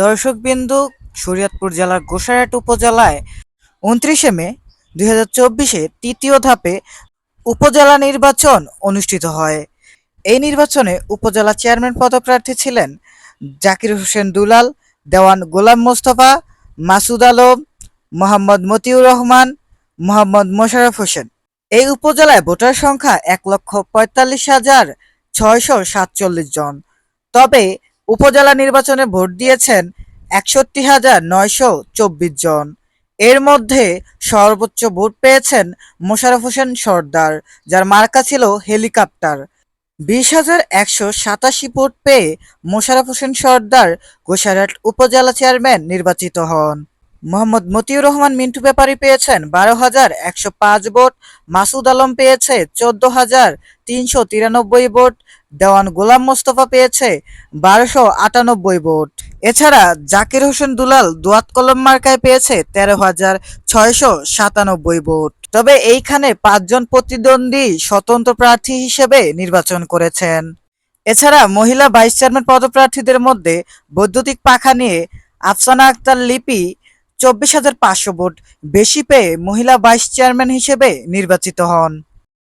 দর্শকবিন্দু, শরীয়তপুর জেলার গোসাইরহাট উপজেলায় উনত্রিশে মে দুই হাজার চব্বিশে তৃতীয় ধাপে উপজেলা নির্বাচন অনুষ্ঠিত হয়। এই নির্বাচনে উপজেলা চেয়ারম্যান পদপ্রার্থী ছিলেন জাকির হোসেন দুলাল, দেওয়ান গোলাম মোস্তফা, মাসুদ আলম, মোহাম্মদ মতিউর রহমান, মোহাম্মদ মোশারফ হোসেন। এই উপজেলায় ভোটার সংখ্যা এক লক্ষ পঁয়তাল্লিশ হাজার ছয়শো সাতচল্লিশ জন। তবে উপজেলা নির্বাচনে ভোট দিয়েছেন একষট্টি হাজার নয়শো চব্বিশ জন। এর মধ্যে সর্বোচ্চ ভোট পেয়েছেন মোশারফ হোসেন সর্দার, যার মার্কা ছিল হেলিকপ্টার। বিশ হাজার একশো সাতাশি ভোট পেয়ে মোশারফ হোসেন সর্দার গোসাইরহাট উপজেলা চেয়ারম্যান নির্বাচিত হন। মোহাম্মদ মতিউর রহমান মিন্টু ব্যাপারী পেয়েছেন বারো হাজার একশো পাঁচ ভোট। মাসুদ আলম পেয়েছে চোদ্দ হাজার তিনশো তিরানব্বই ভোট। দেওয়ান গোলাম মোস্তফা পেয়েছে বারোশো আটানব্বই ভোট। এছাড়া জাকির হোসেন দুলাল দোয়াত কলম মার্কায় পেয়েছে তেরো হাজার ছয়শো সাতানব্বই ভোট। তবে এইখানে পাঁচজন প্রতিদ্বন্দ্বী স্বতন্ত্র প্রার্থী হিসেবে নির্বাচন করেছেন। এছাড়া মহিলা ভাইস চেয়ারম্যান পদপ্রার্থীদের মধ্যে বৈদ্যুতিক পাখা নিয়ে আফসানা আক্তার লিপি চব্বিশ হাজার পাঁচশো ভোট বেশি পেয়ে মহিলা ভাইস চেয়ারম্যান হিসেবে নির্বাচিত হন।